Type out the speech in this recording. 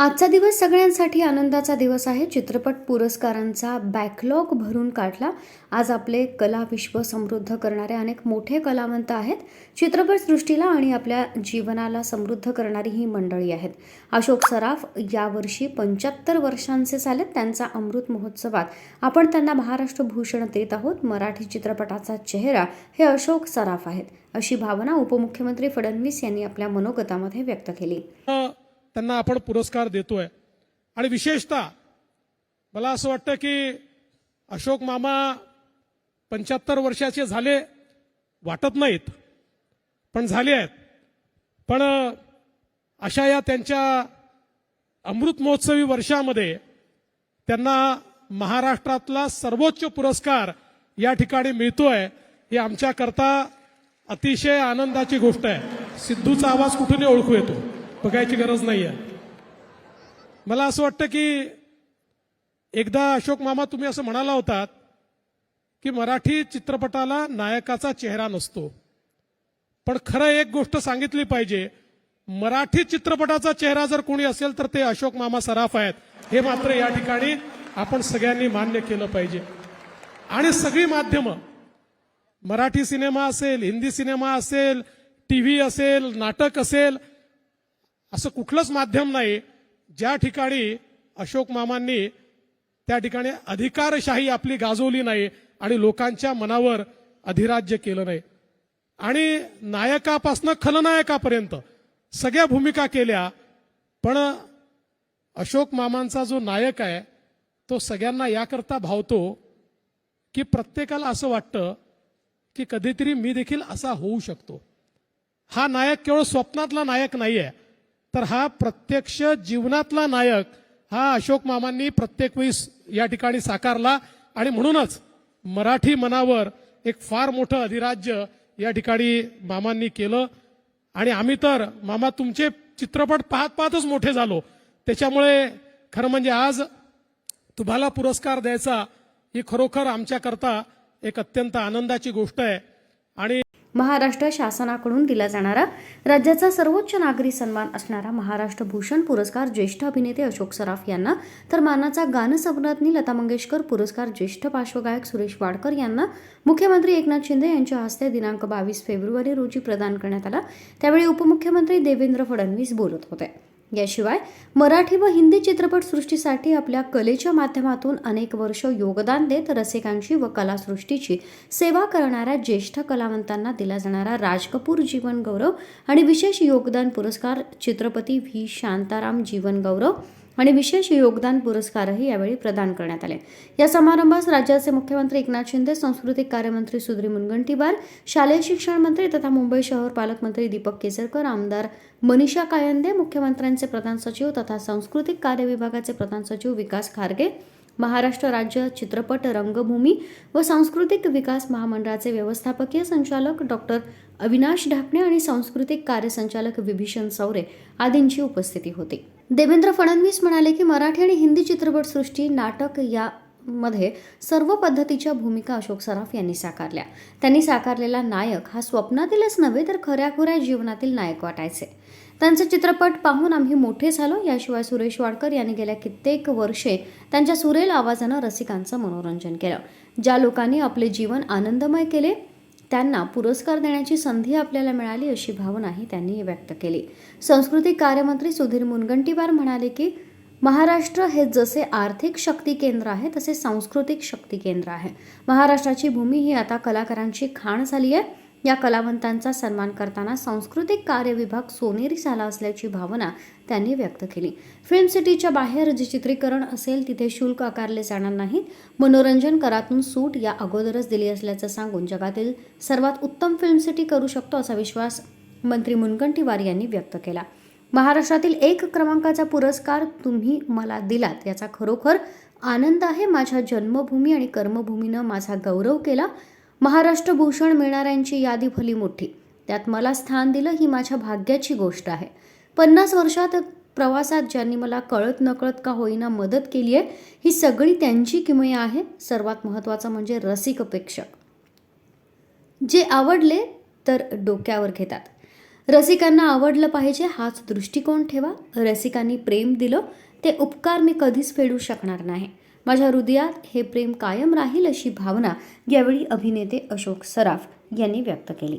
आजचा दिवस सगळ्यांसाठी आनंदाचा दिवस आहे. चित्रपट पुरस्कारांचा बॅकलॉग भरून काढला. आज आपले कला विश्व समृद्ध करणारे अनेक मोठे कलावंत आहेत. चित्रपटसृष्टीला आणि आपल्या जीवनाला समृद्ध करणारी ही मंडळी आहेत. अशोक सराफ यावर्षी पंच्याहत्तर वर्षांचे झालेत. त्यांचा अमृत महोत्सवात आपण त्यांना महाराष्ट्र भूषण देत आहोत. मराठी चित्रपटाचा चेहरा हे अशोक सराफ आहेत. अशी भावना उपमुख्यमंत्री फडणवीस यांनी आपल्या मनोगतामध्ये व्यक्त केली. त्यांना आपण पुरस्कार देतोय. आणि विशेषतः मला असं वाटतं की अशोक मामा पंच्याहत्तर वर्षाचे झाले वाटत नाहीत पण झाले आहेत. पण अशा या त्यांच्या अमृत महोत्सवी वर्षामध्ये त्यांना महाराष्ट्रातला सर्वोच्च पुरस्कार या ठिकाणी मिळतोय ही आमच्याकरता अतिशय आनंदाची गोष्ट आहे. सिद्धूचा आवाज कुठूनही ओळखू येतो. बघायची गरज नाही आहे मला असं वाटतं की एकदा अशोक मामा तुम्ही असं म्हणाला होतात की मराठी चित्रपटाला नायकाचा चेहरा नसतो. पण खरं एक गोष्ट सांगितली पाहिजे मराठी चित्रपटाचा चेहरा जर कोणी असेल तर ते अशोक मामा सराफ आहेत. हे मात्र या ठिकाणी आपण सगळ्यांनी मान्य केलं पाहिजे. आणि सगळी माध्यमं मराठी सिनेमा असेल हिंदी सिनेमा असेल टीव्ही असेल नाटक असेल असं कुठलंच माध्यम नाही. ज्या ठिकाणी अशोक मामांनी त्या ठिकाणी अधिकारशाही आपली गाजवली नाही आणि लोकांच्या मनावर अधिराज्य केलं नाही. आणि नायकापासनं खलनायकापर्यंत सगळ्या भूमिका केल्या. पण अशोक मामांचा जो नायक आहे तो सगळ्यांना याकरता भावतो की प्रत्येकाला असं वाटतं की कधीतरी मी देखील असा होऊ शकतो. हा नायक केवळ स्वप्नातला नायक नाही आहे तर हा प्रत्यक्ष जीवनातला नायक हा अशोक मामांनी प्रत्येक वेळी या ठिकाणी साकारला. आणि म्हणूनच मराठी मनावर एक फार मोठं अधिराज्य या ठिकाणी मामांनी केलं. आणि आम्ही तर मामा तुमचे चित्रपट पाहत पाहतच मोठे झालो. त्याच्यामुळे खरं म्हणजे आज तुम्हाला पुरस्कार द्यायचा ही खरोखर आमच्याकरता एक अत्यंत आनंदाची गोष्ट आहे. आणि महाराष्ट्र शासनाकडून दिला जाणारा राज्याचा सर्वोच्च नागरी सन्मान असणारा महाराष्ट्र भूषण पुरस्कार ज्येष्ठ अभिनेते अशोक सराफ यांना तर मानाचा गानसम्राज्ञी लता मंगेशकर पुरस्कार ज्येष्ठ पार्श्वगायक सुरेश वाडकर यांना मुख्यमंत्री एकनाथ शिंदे यांच्या हस्ते दिनांक बावीस फेब्रुवारी रोजी प्रदान करण्यात आला. त्यावेळी उपमुख्यमंत्री देवेंद्र फडणवीस बोलत होते. याशिवाय मराठी व हिंदी चित्रपटसृष्टीसाठी आपल्या कलेच्या माध्यमातून अनेक वर्ष योगदान देत रसिकांची व कलासृष्टीची सेवा करणाऱ्या ज्येष्ठ कलावंतांना दिला जाणारा राज कपूर जीवन गौरव आणि विशेष योगदान पुरस्कार चित्रपती व्ही. शांताराम जीवन गौरव आणि विशेष योगदान पुरस्कारही यावेळी प्रदान करण्यात आले. या समारंभास राज्याचे मुख्यमंत्री एकनाथ शिंदे सांस्कृतिक कार्यमंत्री सुधीर मुनगंटीवार शालेय शिक्षण मंत्री तथा मुंबई शहर पालकमंत्री दीपक केसरकर आमदार मनीषा कायंदे मुख्यमंत्र्यांचे प्रधान सचिव तथा सांस्कृतिक कार्य विभागाचे प्रधान सचिव विकास खारगे महाराष्ट्र राज्य चित्रपट रंगभूमी व सांस्कृतिक विकास महामंडळाचे व्यवस्थापकीय संचालक डॉक्टर अविनाश ढाकणे आणि सांस्कृतिक कार्यसंचालक विभीषण सौरे आदींची उपस्थिती होती. देवेंद्र फडणवीस म्हणाले की मराठी आणि हिंदी चित्रपटसृष्टी नाटक या मध्ये सर्व पद्धतीच्या भूमिका अशोक सराफ यांनी साकारल्या. त्यांनी साकारलेला नायक हा स्वप्नातीलच नव्हे तर खऱ्याखुऱ्या जीवनातील नायक वाटायचे. त्यांचे चित्रपट पाहून आम्ही मोठे झालो. याशिवाय सुरेश वाडकर यांनी गेल्या कित्येक वर्षे त्यांच्या सुरेल आवाजानं रसिकांचं मनोरंजन केलं ज्या लोकांनी आपले जीवन आनंदमय केले त्यांना पुरस्कार देण्याची संधी आपल्याला मिळाली अशी भावनाही त्यांनी व्यक्त केली. सांस्कृतिक कार्यमंत्री सुधीर मुनगंटीवार म्हणाले की महाराष्ट्र हे जसे आर्थिक शक्ती केंद्र आहे तसे सांस्कृतिक शक्ती केंद्र आहे. महाराष्ट्राची भूमी ही आता कलाकारांची खाण झाली आहे. या कलावंतांचा सन्मान करताना सांस्कृतिक कार्य विभाग सोनेरी झाला असल्याची भावना त्यांनी व्यक्त केली. फिल्म सिटीच्या बाहेर जे चित्रीकरण असेल तिथे शुल्क आकारले जाणार नाहीत. मनोरंजन करातून सूट या अगोदरच दिली असल्याचं सांगून जगातील सर्वात उत्तम फिल्म सिटी करू शकतो असा विश्वास मंत्री मुनगंटीवार यांनी व्यक्त केला. महाराष्ट्रातील एक क्रमांकाचा पुरस्कार तुम्ही मला दिलात याचा खरोखर आनंद आहे. माझ्या जन्मभूमी आणि कर्मभूमीनं माझा गौरव केला. महाराष्ट्र भूषण मिळणाऱ्यांची यादी भली मोठी. त्यात मला स्थान दिलं ही माझ्या भाग्याची गोष्ट आहे. पन्नास वर्षात प्रवासात ज्यांनी मला कळत नकळत का होईना मदत केली आहे ही सगळी त्यांची किमया आहे. सर्वात महत्त्वाचं म्हणजे रसिक प्रेक्षक. जे आवडले तर डोक्यावर घेतात. रसिकांना आवडलं पाहिजे हाच दृष्टिकोन ठेवा. रसिकांनी प्रेम दिलं ते उपकार मी कधीच फेडू शकणार नाही. माझ्या हृदयात हे प्रेम कायम राहील अशी भावना यावेळी अभिनेते अशोक सराफ यांनी व्यक्त केली.